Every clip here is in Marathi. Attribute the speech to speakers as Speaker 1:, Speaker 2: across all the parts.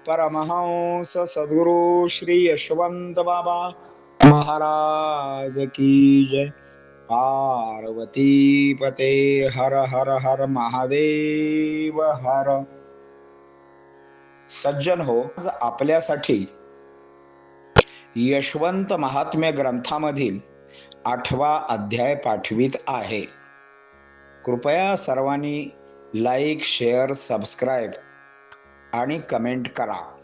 Speaker 1: परमहंस सद्गुरु श्री यशवंत बाबा। महाराज की जय। पार्वती पते हर हर हर महादेव हर। सज्जन हो आज आपल्यासाठी यशवंत महात्म्य ग्रंथामधील आठवा अध्याय पाठवित आहे. कृपया सर्वांनी लाईक शेअर सबस्क्राईब आणि कमेंट करा.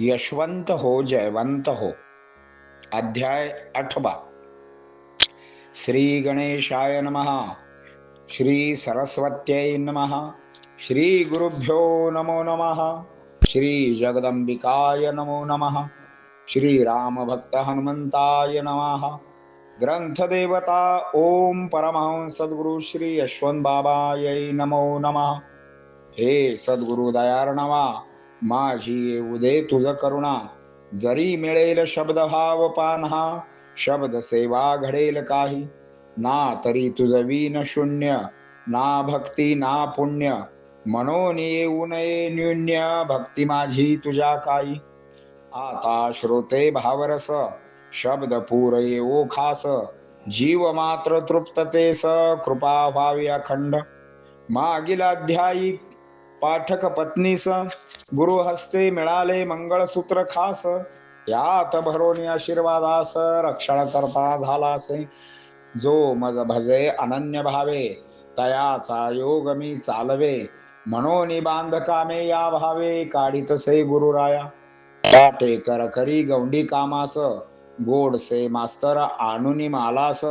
Speaker 1: यशवंत हो जयवंत हो. अध्याय आठवा. श्री गणेशाय नमः. श्री सरस्वत्यै नमः. श्री गुरुभ्यो नमो नमः. श्री जगदंबिकाय नमो नमः. श्री राम भक्त हनुमंताय नमः. ग्रंथ देवता ओम परमहंस सद्गुरु श्री यशवंत बाबाय नमो नमः. हे सद्गुरु दयार्णवा माझी उदे तुझ करुणा. जरी मिळेल शब्द भाव पान्हा शब्द सेवा घडेल काही. ना तरी तुझ वीन शून्य ना भक्ती ना पुण्य. म्हणून येऊ नये न्यून्य भक्ती माझी तुझ्या काही. आता श्रोते भावरस शब्द पूर येवो खास. जीव मात्र तृप्ततेस कृपा व्हावी अखंड. मागील अध्यायी पाठक पत्नीस गुरुहस्ते मिळाले मंगळसूत्र खास. यात भरोनी आशीर्वादास रक्षण करता झालासे. जो मज भजे अनन्य भावे तयाचा योग मी चालवे. म्हणून बांध कामे या भावे काढितसे गुरुराया काटे कर करी गौंडी कामास गोडसे मास्तर आणुनी मालास.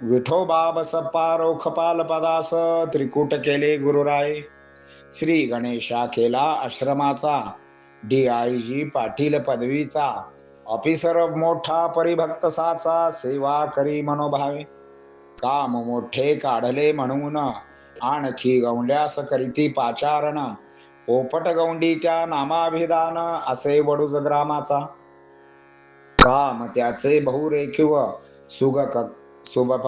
Speaker 1: विठोबा पारोख पाल पदास त्रिकूट केले गुरुराय श्री गणेशाखेला आश्रमाचा. डी आय जी पाटील पदवीचा. ऑफिसर मोठा परिभक्त साचा सेवा करी मनोभावे. काम मोठे काढले म्हणून. आणखी गौंड्यास करीती पाचारण. पोपट गौंडी त्या नामाभिधान असे वडूज ग्रामाचा. काम त्याचे बहुरेखिव. सुगक सुबक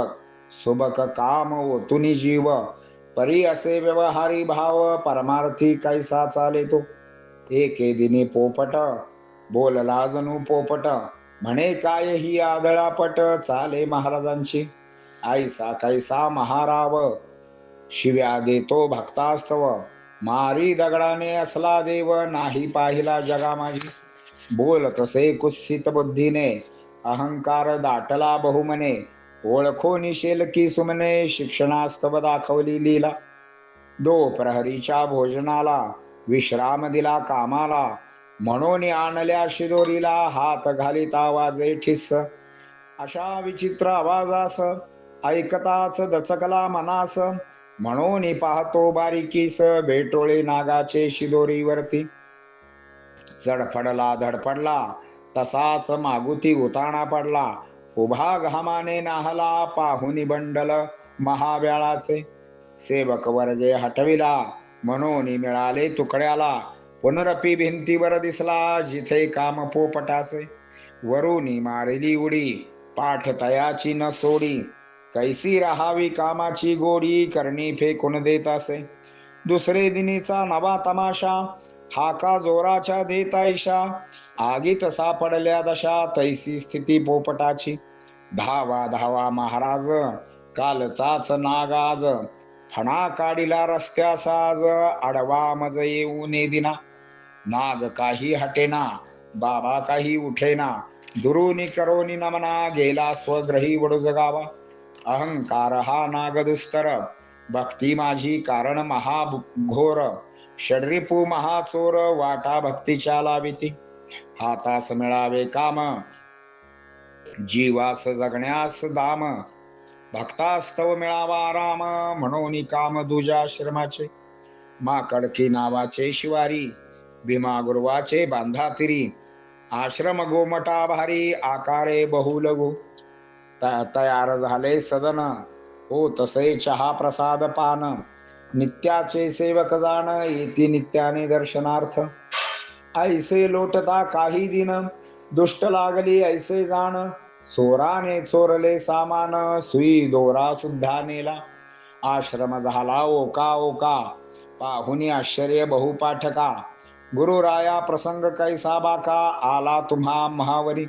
Speaker 1: सुबक काम ओतुनी जीव. परी असे व्यवहारी भाव परमार्थी कैसा चाले तो एके दिनी पोपट बोलला जणू पोपट म्हणे काय ही आदळापट चाले महाराजांची आईसा कैसा महाराव शिव्या देतो भक्तास्तव. मारी दगडाने असला देव नाही पाहिला जगा माझी बोल तसे कुस्सित बुद्धीने अहंकार दाटला बहुमने. ओळखो निशेल की सुमने शिक्षणास्तव दाखवली लीला. दो प्रहरीच्या भोजनाला विश्राम दिला कामाला म्हणून आणल्या शिदोरीला हात घालीत वाजे ठिस्स अशा विचित्र आवाजास ऐकताच दचकला मनास म्हणून पाहतो बारीकीस बेटोळे नागाचे शिदोरीवरती चढफडला धडपडला तसाच मागुती उताणा पडला उभा घामाने नाहला पाहुनी बंडल महाव्याळाचे सेवक वर्गे हटविला म्हणून मिळाले तुकड्याला. पुनरपी भिंतीवर दिसला जिथे काम पोपटाचे. वरुणी मारिली उडी पाठ तयाची न सोडी. कैसी राहावी कामाची गोडी करणी फेकून देत असे. दुसरे दिनीचा नवा तमाशा हाका जोराच्या देतायशा ऐशा आगीत सापडल्या दशा तैसी स्थिती पोपटाची. धावा धावा महाराज कालचाच नागाज. फणा काढिला रस्त्या साज आडवा मज येऊ ने दिना. नाग काही हटेना बाबा काही उठेना. दुरुनी करोनी नमना गेला स्वग्रही वडू जगावा अहंकार हा नाग दुस्तर भक्ती माझी कारण महाघोर षडरिपू महाचोर वाटा भक्तीच्या लाविती हातास मिळावे काम। जीवास जगण्यास दाम। भक्तास्तव मिळावा राम। म्हणून काम दुजाश्रमाचे। माकडकी नावाचे शिवारी। भीमा गुरुवाचे बांधातिरी। आश्रम गोमटा भारी। आकारे बहुलघु त- तयार झाले सदन। हो तसे चहा प्रसाद पान। नित्याचे सेवक जाण येती नित्याने दर्शनार्थ. ऐसे लोटता काही दिन दुष्ट लागली ऐसे जाण. चोराने चोरले सामान सुई दोरा सुद्धा नेला. आश्रम झाला ओका ओका पाहुनी आश्चर्य बहुपाठका. गुरुराया प्रसंग कैसा बाका आला तुम्हा महावरी.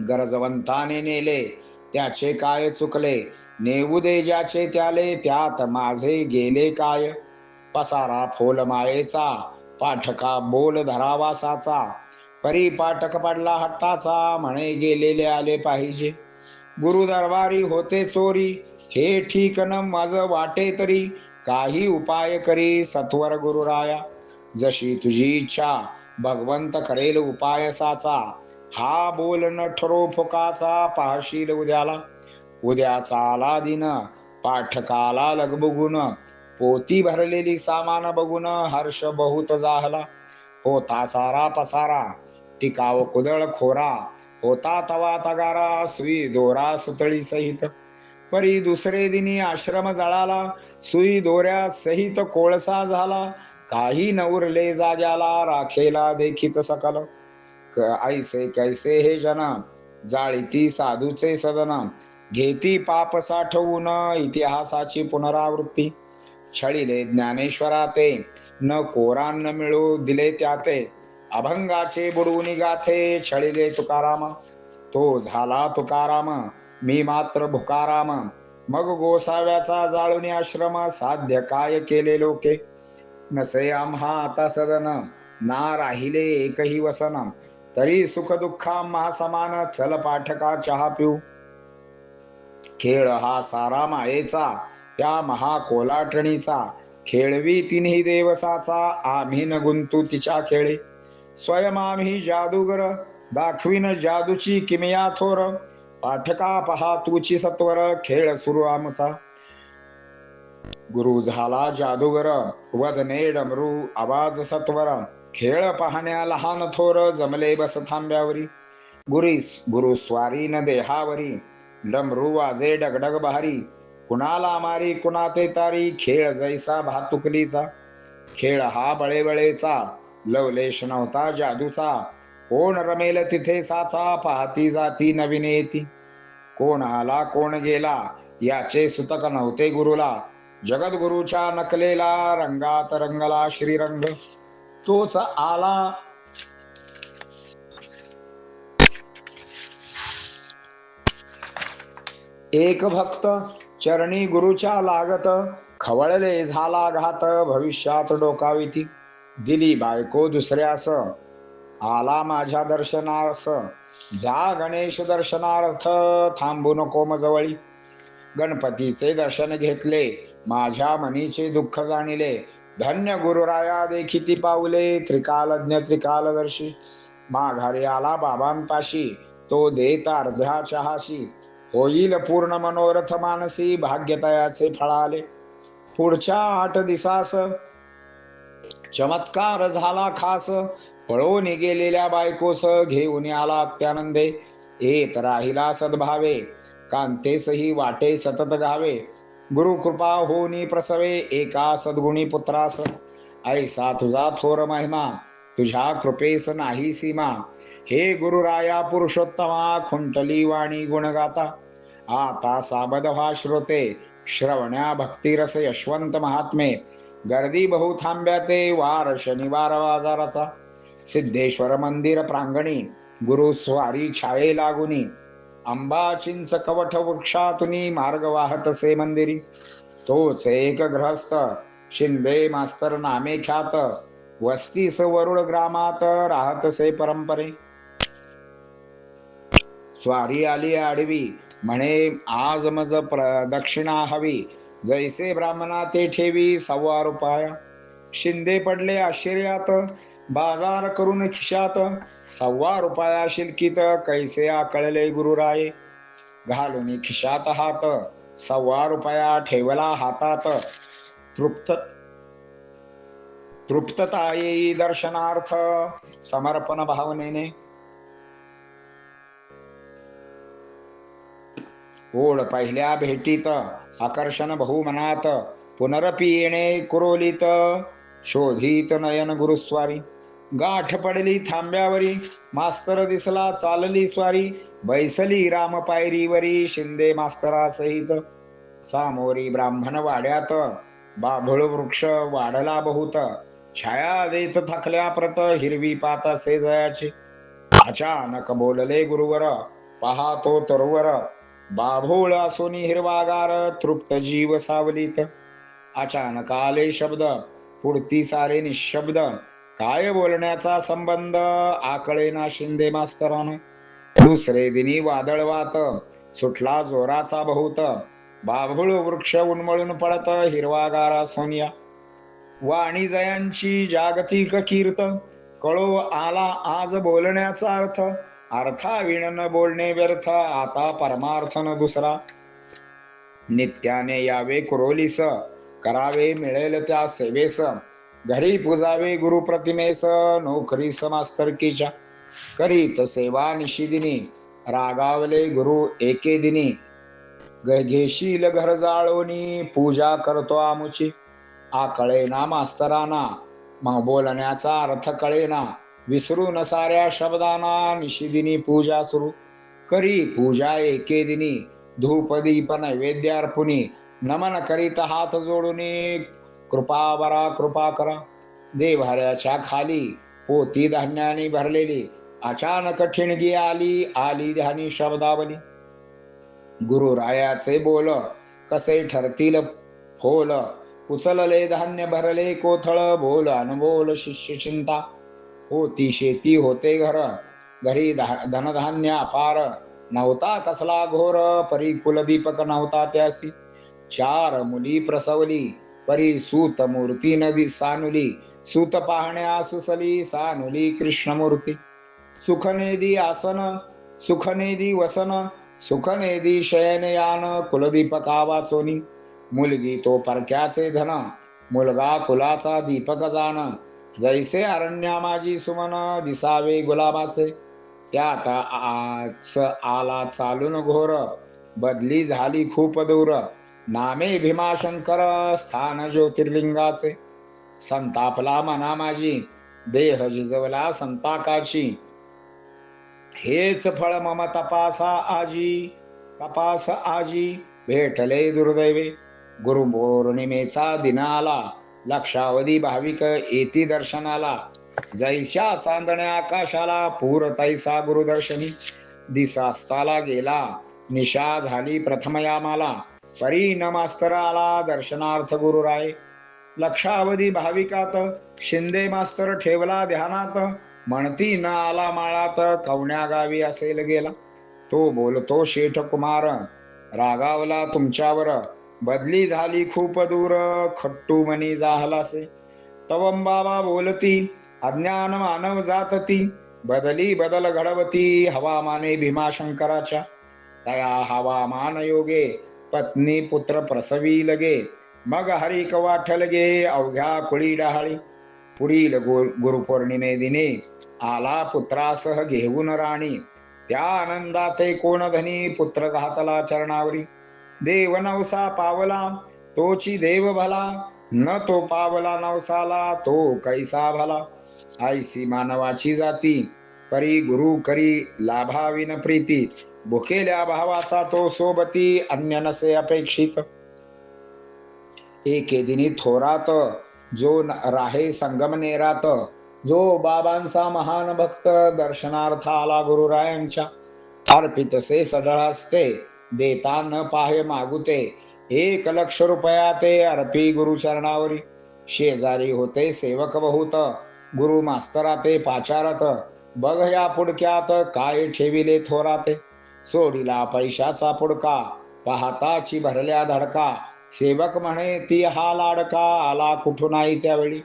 Speaker 1: गरजवंताने नेले त्याचे काय चुकले? नेऊ दे ज्याचे त्याले त्यात माझे गेले काय? पसारा फोल मायेचा पाठका बोल धरावासाचा. परी पाठक पडला हट्टाचा म्हणे गेलेले आले पाहिजे. गुरु दरबारी होते चोरी हे ठीक न माझ वाटे तरी. काही उपाय करी सत्वर गुरुराया जशी तुझी इच्छा भगवंत करेल उपाय साचा. हा बोल न ठरो फुकाचा पाहशील उद्याला. उद्याचा आला दिन पाठकाला लगबगुन पोती भरलेली सामान बघून हर्ष बहुत जाहला. होता सारा पसारा टिकाव कुदळ खोरा. होता तवा तगारा सुई दोरा सुतळी सहित. परी दुसरे दिनी आश्रम जळाला सुई दोऱ्या सहित कोळसा झाला. काही नवरले जाग्याला राखेला देखीत सकल. ऐसे कैसे हे जना जाळीती साधूचे सदन. घेती पाप साठवून इतिहासाची पुनरावृत्ती. छळिले ज्ञानेश्वरा ते न कोरान मिळू दिले त्याते. अभंगाचे बुडवून गाथे छळिले तुकाराम. तो झाला तुकाराम मी मात्र भुकाराम. मग गोसाव्याचा जाळून आश्रम साध्य काय केले लोके? नसे आम्हा आता सदन ना राहिले एकही वसन. तरी सुख दुःखा समान चल पाठका चहा पिऊ. खेळ हा सारा मायेचा त्या महाकोलाटणीचा खेळवी तिन्ही देवसाचा आम्ही न गुंतू तिच्या खेळी. स्वयं आम्ही जादूगर दाखवीन जादूची किमया थोर. पाठका पहा तुची सत्वर खेळ सुरू आमचा. गुरु झाला जादूगर वदने डमरू आवाज सत्वर. खेळ पाहण्या लहान थोर जमले बस थांब्यावरी. गुरी गुरु स्वारी न देहावरी. डमरू वाजे डगडग बहारी. कुणाला मारी कुणाते तारी? खेळ जैसा भातुकलीचा. खेळ हा बळेबळेचा लवलेश नव्हता जादूचा. कोण रमेल तिथे साचा पाहती जाती नवीन येती. कोण आला कोण गेला याचे सुतक नव्हते गुरुला. जगद्गुरुच्या नकलेला रंगात रंगला श्रीरंग. तोच आला एक भक्त चरणी गुरुच्या लागत खवळले झाला घात भविष्यात डोकाविती. दिली बायको दुसऱ्यास आला माझ्या दर्शनास. जा गणेश दर्शनार्थ थांबू नको मजवळी. गणपतीचे दर्शन घेतले माझ्या मनीचे दुःख जाणिले. धन्य गुरुराया देखिती पावले त्रिकालज्ञ त्रिकालदर्शी. माघारी आला बाबांपाशी तो देत अर्ध्या चहाशी. होईल पूर्ण मनोरथ मानसी भाग्यतयाचे फळाले. पुढच्या आठ दिसास चमत्कार झाला खास. पळून गेलेल्या बायकोस घेऊन आला अत्यानंदे येत राहिला सद्भावे. कांतेसही वाटे सतत गावे. गुरु कृपा होनी प्रसवे एका सद्गुणी पुत्रास. ऐसा तुझा थोर महिमा तुझ्या कृपेस नाही सीमा. हे गुरुराया पुरुषोत्तमा खुंटली वाणी गुणगाता. आता साबद व्हा श्रोते श्रवण्या भक्तिरस यशवंत महात्मे गर्दी बहु थांब्याते वार शनिवार बाजाराचा सिद्धेश्वर मंदिर प्रांगणी गुरु स्वारी छाये लागुनी अंबा चिंच कवठ वृक्षातुनी मार्ग वाहतसे मंदिरी तोच एक गृहस्थ शिंदे मास्तर नामे ख्यात वस्तीस वरुड ग्रामात राहतसे परंपरे स्वारी आली आडवी म्हणे आज मज प्रदक्षिणा हवी. जैसे ब्राह्मणा ते ठेवी सव्वा रुपया. शिंदे पडले आश्चर्यात. बाजार करून खिशात. सव्वा रुपया शिलकीत. कैसे आकळले गुरुराय. घालून खिशात हात. सव्वा रुपया ठेवला हातात. तृप्त तृप्तता येई दर्शनार्थ. समर्पण भावनेने ओढ पहिल्या भेटीत आकर्षण बहुमनात पुनरपी येणे कुरोलीत. शोधित नयन गुरुस्वारी. गाठ पडली थांब्यावरी. मास्तर दिसला चालली स्वारी. बैसली राम पायरीवरी. शिंदे मास्तरा सहित. सामोरी ब्राह्मण वाड्यात. बाभळ वृक्ष वाढला बहुत. छाया देत थकल्या प्रत हिरवी पात असे जयाचे अचानक बोलले गुरुवर. पाहतो तरुवर. बाभोळ असोनी हिरवागार तृप्त जीव सावलीत. अचानक आले शब्द पुढती सारे निशब्द. काय बोलण्याचा संबंध? आकळेना शिंदे मास्तरानं. दुसरे दिनी वादळ वात सुटला जोराचा बहुत बाभूळ वृक्ष उन्मळून पडत हिरवागारा सोनिया. वाणी जयांची जागतिक कीर्त. कळो आला आज बोलण्याचा अर्थ. अर्थाविण न बोलणे व्यर्थ आता परमार्थ न दुसरा. नित्याने यावे कुरोलीस करावे मिळेल त्या सेवेस. घरी पुजावे गुरुप्रतिमेस नोकरीस समास्तरकीच्या करीत सेवा निशिदिनी रागावले गुरु एके दिनी. घेशील घर जाळोनी पूजा करतो आमुची. आकळेना मास्तराना मग बोलण्याचा अर्थ कळेना. विसरून साऱ्या शब्दाना निशिदिनी पूजा सुरू. करी पूजा एके दिनी. धूप दीप नैवेद्य नमन करीत हात जोडूनी. कृपा बरा कृपा करा. देव्हाऱ्याच्या खाली पोती धान्याने भरलेली. अचानक ठिणगी आली आली ध्यानी शब्दावली. गुरुरायाचे बोल कसे ठरतील? फोल. उचलले धान्य भरले कोथळ. बोल अनबोल शिष्य चिंता होती शेती होते घर. घरी धा- धनधान्य अपार. नव्हता कसला घोर परी कुलदीपक नव्हता त्यासी. चार मुली प्रसवली परी सूत मूर्ती नदी सानुली. सूत पाहण्या सुसली सानुली कृष्णमूर्ती. सुखनेदी आसन सुखनेदी वसन सुखनेदी शयनयान कुलदीपका वाचोनी. मुलगी तो परक्याचे धन मुलगा कुलाचा दीपक जाण जैसे अरण्या माझी सुमन दिसावे गुलाबाचे. आता आज आला चालून घोर बदली झाली खूप दूर. नामे भीमाशंकर स्थान ज्योतिर्लिंगाचे. संतापला मना माझी देह जिजवला संताकाची. हेच फळ मम तपासा आजी तपास आजी भेटले दुर्दैवे. गुरुपौर्णिमेचा दिन आला लक्षावधी भाविक येती दर्शनाला. जैशा चांदण्या आकाशाला पूर तैसा गुरुदर्शनी. दिसास्ताला गेला निशा झाली प्रथम यामाला परी न मास्तर आला दर्शनार्थ गुरुराय. लक्षावधी भाविकात शिंदे मास्तर ठेवला ध्यानात. म्हणती न आला माळात कवण्या गावी असेल गेला. तो बोलतो शेठ कुमार रागावला तुमच्यावर. बदली झाली खूप दूर खट्टू मनी जाहलासे तवंबाबा बोलती अज्ञान मानव जातती बदली बदल घडवती हवामाने भीमाशंकराच्या तया हवामान योगे पत्नी पुत्र प्रसवी लगे मग हरिक वाठल गे अवघ्या कुळी डहाळी. पुढील गुरु गुरुपौर्णिमे दिने आला पुत्रासह घेऊन राणी. त्या आनंदाते कोण धनी पुत्र घातला चरणावरी. देव नवसा पावला तोची देव भला. न तो पावला नवसाला तो कैसा भला. आईसी मानवाची जाती परी गुरु करी लाभाविन प्रीती. भुकेल्या भावाचा तो सोबती अन्य नसे अपेक्षित. एके दिनी थोरात जो राहे संगमनेरात जो बाबांचा महान भक्त दर्शनार्थ आला गुरुरायांच्या. अर्पितसे सदळ असते देता न पाहे मागुते. एक लक्ष रुपया ते अर्पी गुरु चरणावरी. शेजारी होते सेवक बहुत. गुरु मास्तरा ते पाचारत. बघ या पुडक्यात काय ठेविले थोराते. सोडीला पैशाचा पुडका. पाहताची भरल्या धडका. सेवक म्हणे ती हा लाडका आला कुठून आई त्यावेळी?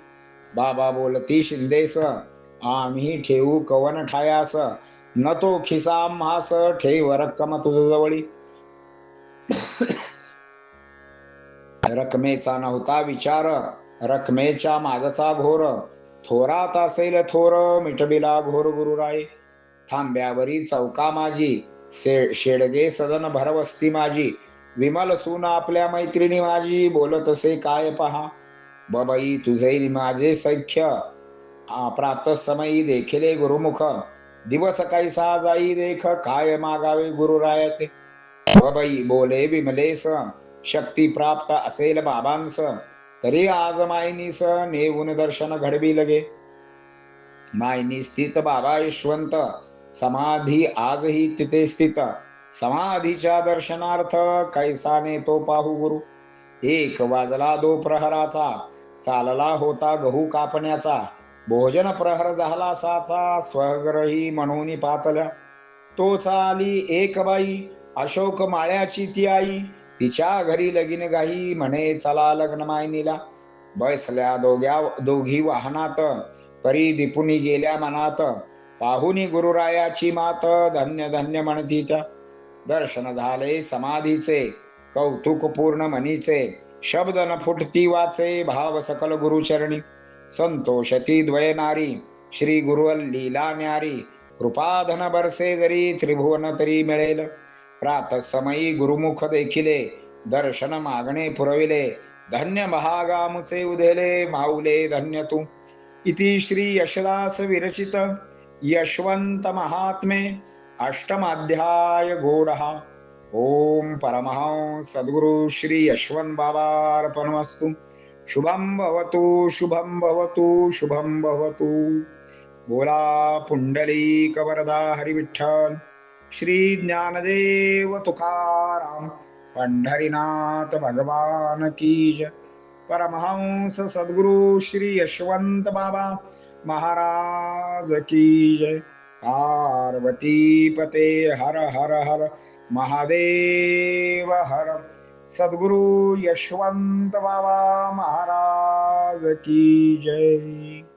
Speaker 1: बाबा बोलती शिंदेस आम्ही ठेवू कवन ठायास न तो खिसा म्हास ठेव रक्कम तुझ जवळी रकमेचा नव्हता विचार रकमेच्या मागचा घोर. थोरात असेल थोर मिटबिला घोर गुरुराय थांब्यावरी चौका माझी शेडगे सदन भरवस्ती माझी. विमल सून आपल्या मैत्रिणी माझी बोलत असे काय पहा. बबई तुझे माझे सख्य. प्रात समयी देखिले गुरुमुख. दिवस कैसा जाई देख काय मागावे गुरुरायते. बाबाई बोले विमलेस शक्ती प्राप्त असेल बाबांस तरी आज मायनीस नेऊन दर्शन घडवी लगे. मायनी स्थित बाबा यशवंत समाधी आजही तिथे स्थित. समाधीच्या दर्शनार्थ कैसाने तो पाहू गुरु. एक वाजला दो प्रहराचा चालला होता गहू कापण्याचा. भोजन प्रहर झाला साचा स्वग्रही म्हणून पातल्या. तो चाली एक बाई अशोक माळ्याची ती आई तिच्या घरी लगीन गाई म्हणे चला लग्न मायनीला. बसल्या दोघ्या दोघी वाहनात परी दिपुनी गेल्या मनात. पाहुनी गुरुरायाची मात धन्य धन्य म्हणती त्या दर्शन झाले समाधीचे कौतुक पूर्ण मनीचे शब्द न फुटती वाचे भाव सकल गुरुचरणी. संतोषती द्वय नारी श्री गुरु लीला न्यारी कृपाधन बरसे जरी त्रिभुवन तरी मिळेल. प्रातसमयी गुरुमुख देखिले दर्शन मागणे पुरविले धन्य महागामुचे उदेले माऊले धन्य तू इति श्री यशदास विरचित यशवंत महात्मे अष्टमाध्याय गोडहा ओम परमहंस सद्गुरु श्री यशवंत बाबार्पणमस्तु शुभम भवतु शुभम भवतु शुभम भवतु। बोला पुंडली कवरदा हरिविठ्ठल। श्री ज्ञानदेव तुकाराम पंढरीनाथ भगवान की जय। परमहंस सद्गुरु श्री यशवंत बाबा महाराज की जय। पार्वती पते हर हर हर महादेव हर। सद्गुरु यशवंत बाबा महाराज की जय।